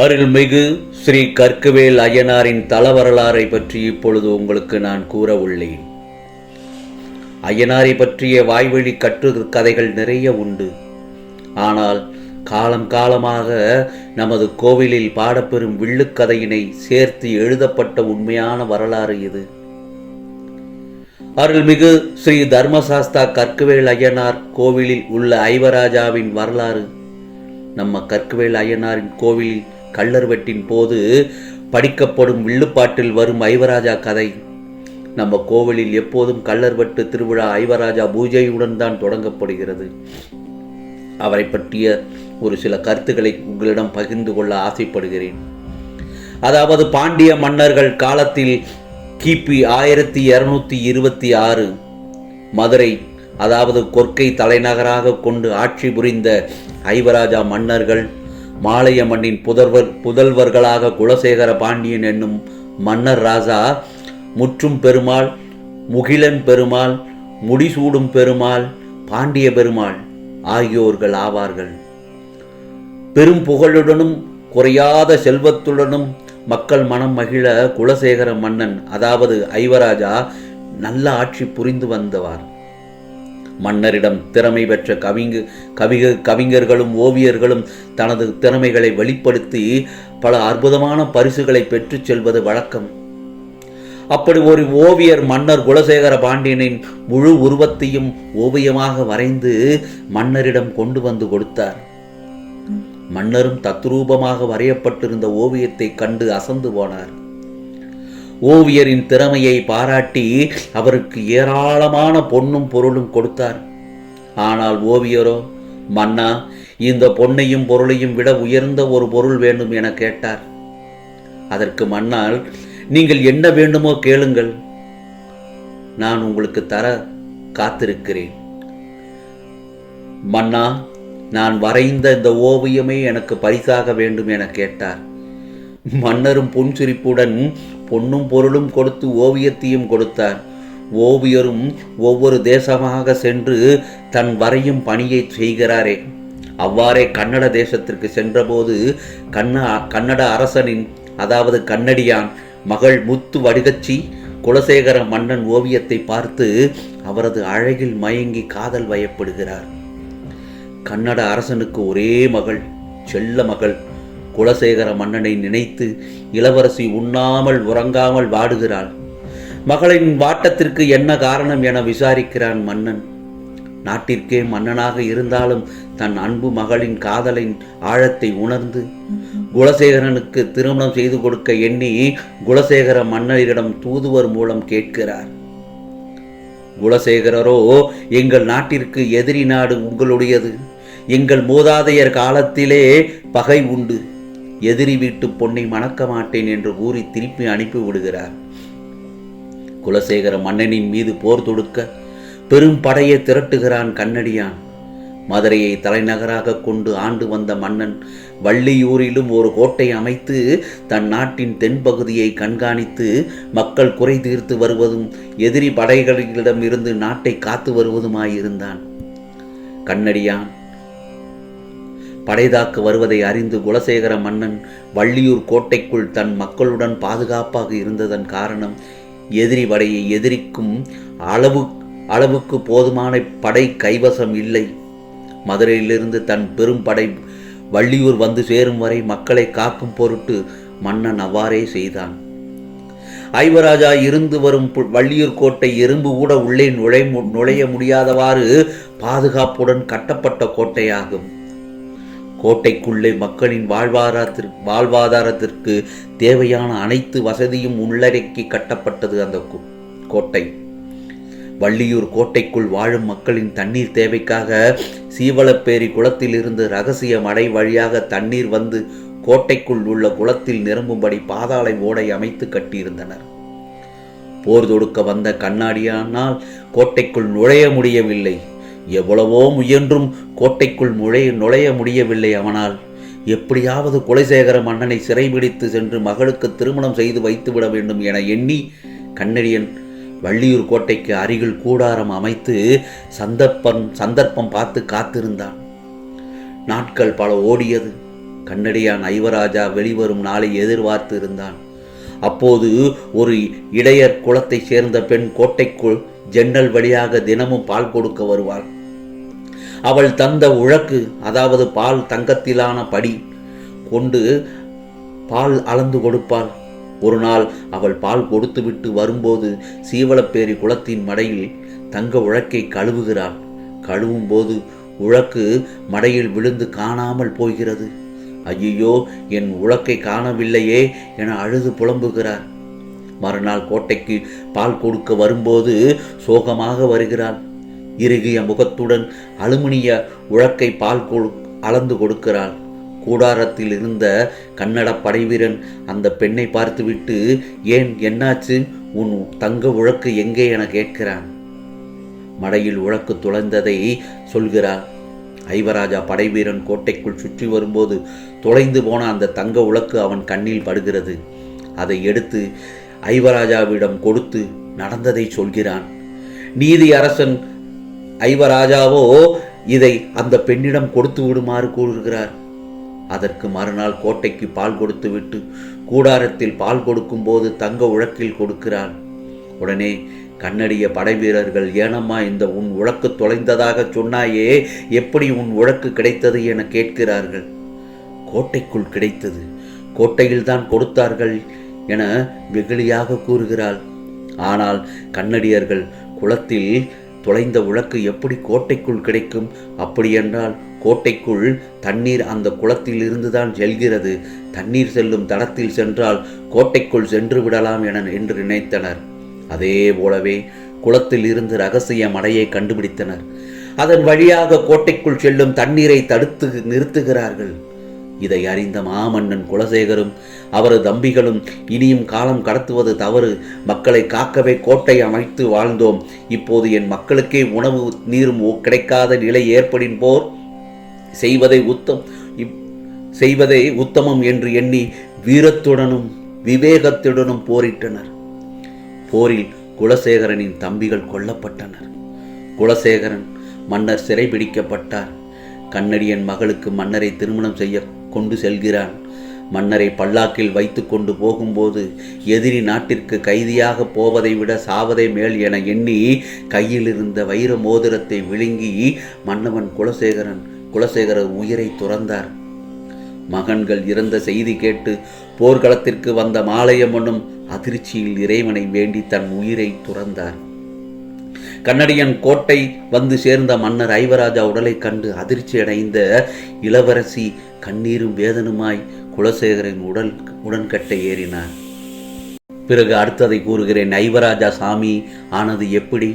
அருள்மிகு ஸ்ரீ கற்கவேல் ஐயனாரின் தலவரலாறை பற்றி இப்பொழுது உங்களுக்கு நான் கூற உள்ளேன். அய்யனாரை பற்றிய வாய்வழி கற்று கதைகள் நிறைய உண்டு. ஆனால் காலம் காலமாக நமது கோவிலில் பாடப்பெறும் வில்லுக்கதையினை சேர்த்து எழுதப்பட்ட உண்மையான வரலாறு இது. அருள்மிகு ஸ்ரீ தர்மசாஸ்தா கற்கவேல் அய்யனார் கோவிலில் உள்ள ஐவராஜாவின் வரலாறு. நம்ம கற்கவேல் அய்யனாரின் கோவிலில் கள்ளர்வெட்டின் போது படிக்கப்படும் வில்லுப்பாட்டில் வரும் ஐவராஜா கதை. நம்ம கோவிலில் எப்போதும் கள்ளர்வெட்டு திருவிழா ஐவராஜா பூஜையுடன் தான் தொடங்கப்படுகிறது. அவரை பற்றிய ஒரு சில கருத்துக்களை உங்களிடம் பகிர்ந்து கொள்ள ஆசைப்படுகிறேன். அதாவது பாண்டிய மன்னர்கள் காலத்தில் கிபி ஆயிரத்தி இருநூத்தி இருபத்தி ஆறு மதுரை அதாவது கொற்கை தலைநகராக கொண்டு ஆட்சி புரிந்த ஐவராஜா மன்னர்கள் மாலைய மண்ணின் புதல்வர் புதல்வர்களாக குலசேகர பாண்டியன் என்னும் மன்னர் ராஜா முற்றும் பெருமாள் முகிலன் பெருமாள் முடிசூடும் பெருமாள் பாண்டிய பெருமாள் ஆகியோர்கள் ஆவார்கள். பெரும் புகழுடனும் குறையாத செல்வத்துடனும் மக்கள் மனம் மகிழ குலசேகர மன்னன் அதாவது ஐவராஜா நல்ல ஆட்சி புரிந்து வந்தவார். மன்னரிடம் திறமை பெற்ற கவிங்க கவிக கவிஞர்களும் ஓவியர்களும் தனது திறமைகளை வெளிப்படுத்தி பல அற்புதமான பரிசுகளை பெற்றுச் செல்வது வழக்கம். அப்படி ஒரு ஓவியர் மன்னர் குலசேகர பாண்டியனின் முழு உருவத்தையும் ஓவியமாக வரைந்து மன்னரிடம் கொண்டு வந்து கொடுத்தார். மன்னரும் தத்ரூபமாக வரையப்பட்டிருந்த ஓவியத்தை கண்டு அசந்து போனார். ஓவியரின் திறமையை பாராட்டி அவருக்கு ஏராளமான பொன்னும் பொருளும் கொடுத்தார். ஆனால் ஓவியரோ மன்னா இந்த பொன்னையும் பொருளையும் விட உயர்ந்த ஒரு பொருள் வேண்டும் என கேட்டார். அதற்கு மன்னால் நீங்கள் என்ன வேண்டுமோ கேளுங்கள். நான் உங்களுக்கு தர காத்திருக்கிறேன். மன்னா நான் வரைந்த இந்த ஓவியமே எனக்கு பரிசாக வேண்டும் என கேட்டார். மன்னரும் புன்சிரிப்புடன் பொன்னும் பொருளும் கொடுத்து ஓவியத்தையும் கொடுத்தார். ஓவியரும் ஒவ்வொரு தேசமாக சென்று தன் வரையும் பணியை செய்கிறாரே. அவ்வாறே கன்னட தேசத்திற்கு சென்றபோது கண்ண கன்னட அரசனின் அதாவது கன்னடியான் மகள் முத்து வடிகச்சி குலசேகர மன்னன் ஓவியத்தை பார்த்து அவரது அழகில் மயங்கி காதல் வயப்படுகிறார். கன்னட அரசனுக்கு ஒரே மகள் செல்ல மகள். குலசேகர மன்னனை நினைத்து இளவரசி உண்ணாமல் உறங்காமல் வாடுகிறாள். மகளின் வாட்டத்திற்கு என்ன காரணம் என விசாரிக்கிறான் மன்னன். நாட்டிற்கே மன்னனாக இருந்தாலும் தன் அன்பு மகளின் காதலின் ஆழத்தை உணர்ந்து குலசேகரனுக்கு திருமணம் செய்து கொடுக்க எண்ணி குலசேகர மன்னரிடம் தூதுவர் மூலம் கேட்கிறார். குலசேகரரோ எங்கள் நாட்டிற்கு எதிரி நாடு உங்களுடையது. எங்கள் மூதாதையர் காலத்திலே பகை உண்டு. எதிரி வீட்டு பொன்னை மணக்க மாட்டேன் என்று கூறி திருப்பி அனுப்பி விடுகிறார். குலசேகர மன்னனின் மீது போர் தொடுக்க பெரும் படையை திரட்டுகிறான் கண்ணடியான். மதுரையை தலைநகராக கொண்டு ஆண்டு வந்த மன்னன் வள்ளியூரிலும் ஒரு கோட்டை அமைத்து தன் நாட்டின் தென்பகுதியை கண்காணித்து மக்கள் குறை தீர்த்து வருவதும் எதிரி படைகளிடம் இருந்து நாட்டை காத்து வருவதுமாயிருந்தான். கண்ணடியான் படைதாக்க வருவதை அறிந்து குலசேகர மன்னன் வள்ளியூர் கோட்டைக்குள் தன் மக்களுடன் பாதுகாப்பாக இருந்ததன் காரணம் எதிரி படையை எதிரிக்கும் அளவு அளவுக்கு போதுமான படை கைவசம் இல்லை. மதுரையிலிருந்து தன் பெரும் படை வள்ளியூர் வந்து சேரும் வரை மக்களை காக்கும் பொருட்டு மன்னன் அவ்வாறே செய்தான். ஐவராஜா இருந்து வரும் பு- வள்ளியூர் கோட்டை எறும்பு கூட உள்ளே நுழை நுழைய முடியாதவாறு பாதுகாப்புடன் கட்டப்பட்ட கோட்டையாகும். கோட்டைக்குள்ளே மக்களின் வாழ்வாதாரத்திற்கு வாழ்வாதாரத்திற்கு தேவையான அனைத்து வசதியும் உள்ளடக்கி கட்டப்பட்டது அந்த கோ- கோட்டை. வள்ளியூர் கோட்டைக்குள் வாழும் மக்களின் தண்ணீர் தேவைக்காக சீவலப்பேரி குளத்திலிருந்து ரகசிய மடை வழியாக தண்ணீர் வந்து கோட்டைக்குள் உள்ள குளத்தில் நிரம்பும்படி பாதாளை ஓடை அமைத்து கட்டியிருந்தனர். போர் தொடுக்க வந்த கண்ணாடியானால் கோட்டைக்குள் நுழைய முடியவில்லை. எவ்வளவோ முயன்றும் கோட்டைக்குள் நுழைய நுழைய முடியவில்லை அவனால். எப்படியாவது குலசேகர மன்னனை சிறைபிடித்து சென்று மகளுக்கு திருமணம் செய்து வைத்துவிட வேண்டும் என எண்ணி கண்ணடியன் வள்ளியூர் கோட்டைக்கு அருகில் கூடாரம் அமைத்து சந்தர்ப்பம் சந்தர்ப்பம் பார்த்து காத்திருந்தான். நாட்கள் பல ஓடியது. கண்ணடியான் ஐவராஜா வெளிவரும் நாளை எதிர்பார்த்து இருந்தான் அப்போது ஒரு இடையர் குலத்தைச் சேர்ந்த பெண் கோட்டைக்குள் ஜன்னல் வழியாக தினமும் பால் கொடுக்க வருவாள். அவள் தந்த உழக்கு அதாவது பால் தங்கத்திலான படி கொண்டு பால் அளந்து கொடுப்பாள். ஒரு நாள் அவள் பால் கொடுத்துவிட்டு வரும்போது சீவலப்பேரி குளத்தின் மடையில் தங்க உழக்கை கழுவுகிறாள். கழுவும் போது உழக்கு மடையில் விழுந்து காணாமல் போகிறது. ஐயோ என் உழக்கை காணவில்லையே என அழுது புலம்புகிறார். மறுநாள் கோட்டைக்கு பால் கொடுக்க வரும்போது சோகமாக வருகிறாள். இறுகிய முகத்துடன் அலுமினிய உழக்கை பால் அளந்து கொடுக்கிறான் கூடாரத்தில் இருந்த கன்னட படைவீரன் அந்த பெண்ணை பார்த்துவிட்டு ஏன் என்னாச்சு? உன் தங்க உழக்கு எங்கே? என கேட்கிறான். மடையில் உழக்கு துளைந்ததை சொல்கிறார் ஐவராஜா படைவீரன் கோட்டைக்குள் சுற்றி வரும்போது தொலைந்து போன அந்த தங்க உலக்கு அவன் கண்ணில் படுகிறது. அதை எடுத்து ஐவராஜாவிடம் கொடுத்து நடந்ததை சொல்கிறான். நீதி அரசன் ஐவராஜாவோ இதை அந்த பெண்ணிடம் கொடுத்து விடுமாறு கூறுகிறார். அதற்கு மறுநாள் கோட்டைக்கு பால் கொடுத்துவிட்டு கூடாரத்தில் பால் கொடுக்கும்போது தங்க உழக்கில் கொடுக்கிறாள். உடனே கண்ணடிய படைவீரர்கள் ஏனம்மா இந்த உன் உழக்கு தொலைந்ததாக சொன்னாயே எப்படி உன் உழக்கு கிடைத்தது என கேட்கிறார்கள். கோட்டைக்குள் கிடைத்தது கோட்டையில்தான் கொடுத்தார்கள் என வெகுளியாக கூறுகிறாள். ஆனால் கண்ணடியர்கள் குளத்தில் தொலைந்த உலக்கு எப்படி கோட்டைக்குள் கிடைக்கும்? அப்படியென்றால் கோட்டைக்குள் தண்ணீர் அந்த குளத்தில் இருந்துதான் செல்கிறது. தண்ணீர் செல்லும் தடத்தில் சென்றால் கோட்டைக்குள் சென்று விடலாம் என என்று நினைத்தனர். அதே போலவே குளத்தில் இருந்து ரகசிய மடையை கண்டுபிடித்தனர். அதன் வழியாக கோட்டைக்குள் செல்லும் தண்ணீரை தடுத்து நிறுத்துகிறார்கள். இதை அறிந்த மாமன்னன் குலசேகரும் அவரது தம்பிகளும் இனியும் காலம் கடத்துவது தவறு. மக்களை காக்கவே கோட்டை அமைத்து வாழ்ந்தோம். இப்போது என் மக்களுக்கே உணவு நீரும் கிடைக்காத நிலை ஏற்படின் போர். செய்வதை உத்தம் இப்- செய்வதை உத்தமம் என்று எண்ணி வீரத்துடனும் விவேகத்துடனும் போரிட்டனர். போரில் குலசேகரனின் தம்பிகள் கொல்லப்பட்டனர். குலசேகரன் மன்னர் சிறைபிடிக்கப்பட்டார். கண்ணடியன் மகளுக்கு மன்னரை திருமணம் செய்ய கொண்டு செல்கிறான். மன்னரை பல்லாக்கில் வைத்து கொண்டு போகும்போது எதிரி நாட்டிற்கு கைதியாக போவதை விட சாவதை மேல் என எண்ணி கையில் இருந்த வைர மோதிரத்தை விழுங்கி மன்னவன் குலசேகரன் குலசேகரர் உயிரை துறந்தார். மகன்கள் இறந்த செய்தி கேட்டு போர்க்களத்திற்கு வந்த மாலையம்மனும் அதிர்ச்சியில் இறைவனை வேண்டி தன் உயிரை துறந்தார். கன்னடியன் கோட்டை வந்து சேர்ந்த மன்னர் ஐவராஜா உடலை கண்டு அதிர்ச்சி அடைந்த இளவரசி கண்ணீரும் வேதனுமாய் குலசேகரின் உடல் உடன்கட்டை ஏறினார். பிறகு அடுத்ததை கூறுகிறேன் ஐவராஜா சாமி ஆனது எப்படி?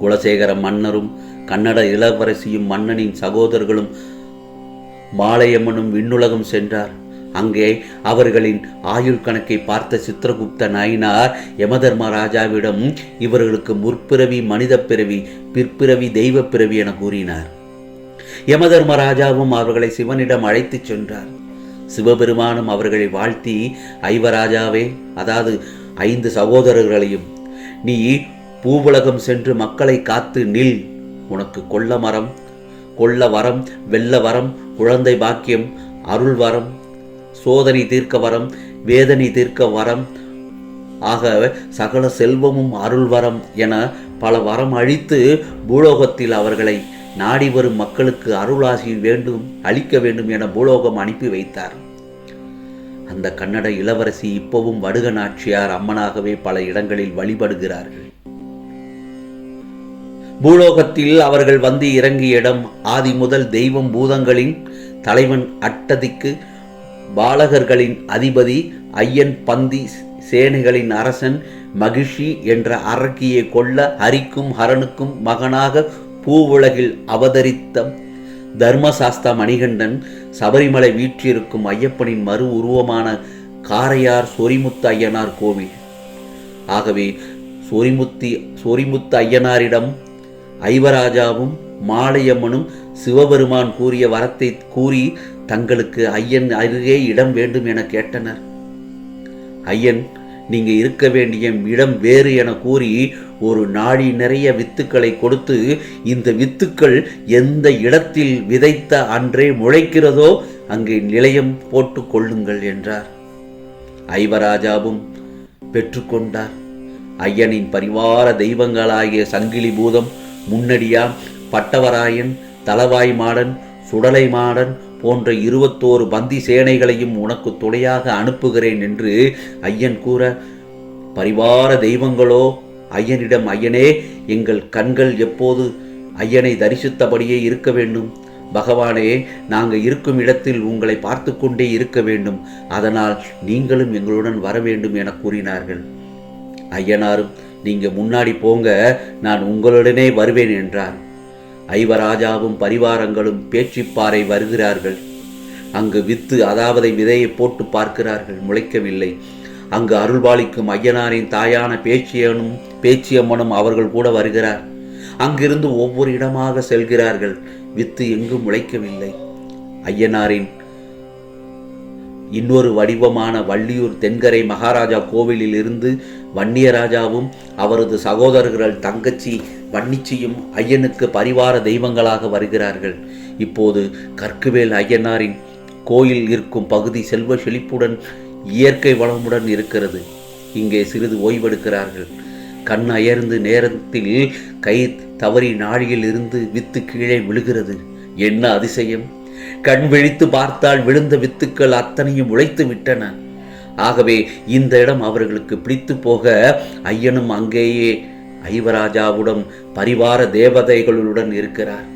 குலசேகர மன்னரும் கன்னட இளவரசியும் மன்னனின் சகோதரர்களும் மாலையம்மனும் விண்ணுலகம் சென்றார். அங்கே அவர்களின் ஆயுள் கணக்கை பார்த்த சித்திரகுப்த நாயனார் யமதர்ம ராஜாவிடம் இவர்களுக்கு முற்பிறவி மனித பிறவி பிற்பிறவி தெய்வ பிறவி என கூறினார். யமதர்ம ராஜாவும் அவர்களை சிவனிடம் அழைத்துச் சென்றார். சிவபெருமானும் அவர்களை வாழ்த்தி ஐவராஜாவே அதாவது ஐந்து சகோதரர்களையும் நீ பூவுலகம் சென்று மக்களை காத்து நில். உனக்கு கொல்ல மரம் கொல்ல வரம் வெள்ள வரம் குழந்தை பாக்கியம் அருள் வரம் சோதனை தீர்க்க வரம் வேதனை தீர்க்க வரம் ஆக சகல செல்வமும் அருள் வரம் என பல வரம் அழித்து பூலோகத்தில் அவர்களை நாடி வரும் மக்களுக்கு அருளாசி வேண்டும் அளிக்க வேண்டும் என பூலோகம் அனுப்பி வைத்தார். அந்த கன்னட இளவரசி இப்பவும் வடுக நாச்சியார் அம்மனாகவே பல இடங்களில் வழிபடுகிறார்கள். பூலோகத்தில் அவர்கள் வந்து இறங்கிய இடம் ஆதி முதல் தெய்வம் பூதங்களின் தலைவன் அட்டதிக்கு பாலகர்களின் அதிபதி ஐயன் பந்தி சேனைகளின் அரசன் மகிஷி என்ற அரக்கியை கொல்ல ஹரிக்கும் ஹரனுக்கும் மகனாக பூவுலகில் அவதரித்த தர்மசாஸ்தா மணிகண்டன் சபரிமலை வீற்றிருக்கும் ஐயப்பனின் மறு உருவமான காரையார் சொரிமுத்து ஐயனார் கோவில். ஆகவே சொரிமுத்தி சொரிமுத்து ஐயனாரிடம் ஐவராஜாவும் மாலையம்மனும் சிவபெருமான் கூறிய வரத்தை கூறி தங்களுக்கு ஐயன் அருகே இடம் வேண்டும் என கேட்டனர். ஐயன் நீங்க இருக்க வேண்டிய இடம் வேறு என கூறி ஒரு நாடி நிறைய வித்துக்களை கொடுத்து இந்த வித்துக்கள் எந்த இடத்தில் விதைத்த அன்றே முளைக்கிறதோ அங்கே நிலையம் போட்டு கொள்ளுங்கள் என்றார். ஐவராஜாவும் பெற்றுக்கொண்டார். ஐயனின் பரிவார தெய்வங்களாகிய சங்கிலி பூதம் முன்னடியாம் பட்டவராயன் தலவாய் மாடன் சுடலை மாடன் போன்ற இருபத்தோரு பந்தி சேனைகளையும் உனக்கு துணையாக அனுப்புகிறேன் என்று ஐயன் கூற பரிவார தெய்வங்களோ ஐயனிடம் ஐயனே எங்கள் கண்கள் எப்போது ஐயனை தரிசித்தபடியே இருக்க வேண்டும்? பகவானே நாங்கள் இருக்கும் இடத்தில் உங்களை பார்த்து கொண்டே இருக்க வேண்டும். அதனால் நீங்களும் எங்களுடன் வர வேண்டும் என கூறினார்கள். ஐயனாரும் நீங்கள் முன்னாடி போங்க நான் உங்களுடனே வருவேன் என்றார். ஐவராஜாவும் பரிவாரங்களும் பேச்சிப்பாறை வருகிறார்கள். அங்கு வித்து அதாவது விதையை போட்டு பார்க்கிறார்கள். முளைக்கவில்லை. அங்கு அருள்பாலிக்கும் ஐயனாரின் தாயான பேச்சியனும் பேச்சியம்மனும் அவர்கள் கூட வருகிறார். அங்கிருந்து ஒவ்வொரு இடமாக செல்கிறார்கள். வித்து எங்கும் முளைக்கவில்லை ஐயனாரின் இன்னொரு வடிவமான வள்ளியூர் தென்கரை மகாராஜா கோவிலில் இருந்து வன்னியராஜாவும் அவரது சகோதரர்கள் தங்கச்சி வன்னிச்சியும் ஐயனுக்கு பரிவார தெய்வங்களாக வருகிறார்கள். இப்போது கற்குவேல் ஐயனாரின் கோயில் இருக்கும் பகுதி செல்வ செழிப்புடன் இயற்கை வளமுடன் இருக்கிறது. இங்கே சிறிது ஓய்வெடுக்கிறார்கள். கண் அயர்ந்து நேரத்தில் கை தவறி நாழியில் இருந்து வித்து கீழே விழுகிறது. என்ன அதிசயம்? கண் விழித்து பார்த்தால் விழுந்த வித்துக்கள் அத்தனையும் உழைத்து விட்டன. ஆகவே இந்த இடம் அவர்களுக்கு பிடித்து போக ஐயனும் அங்கேயே ஐவராஜாவுடன் பரிவார தேவதைகளுடன் இருக்கிறார்.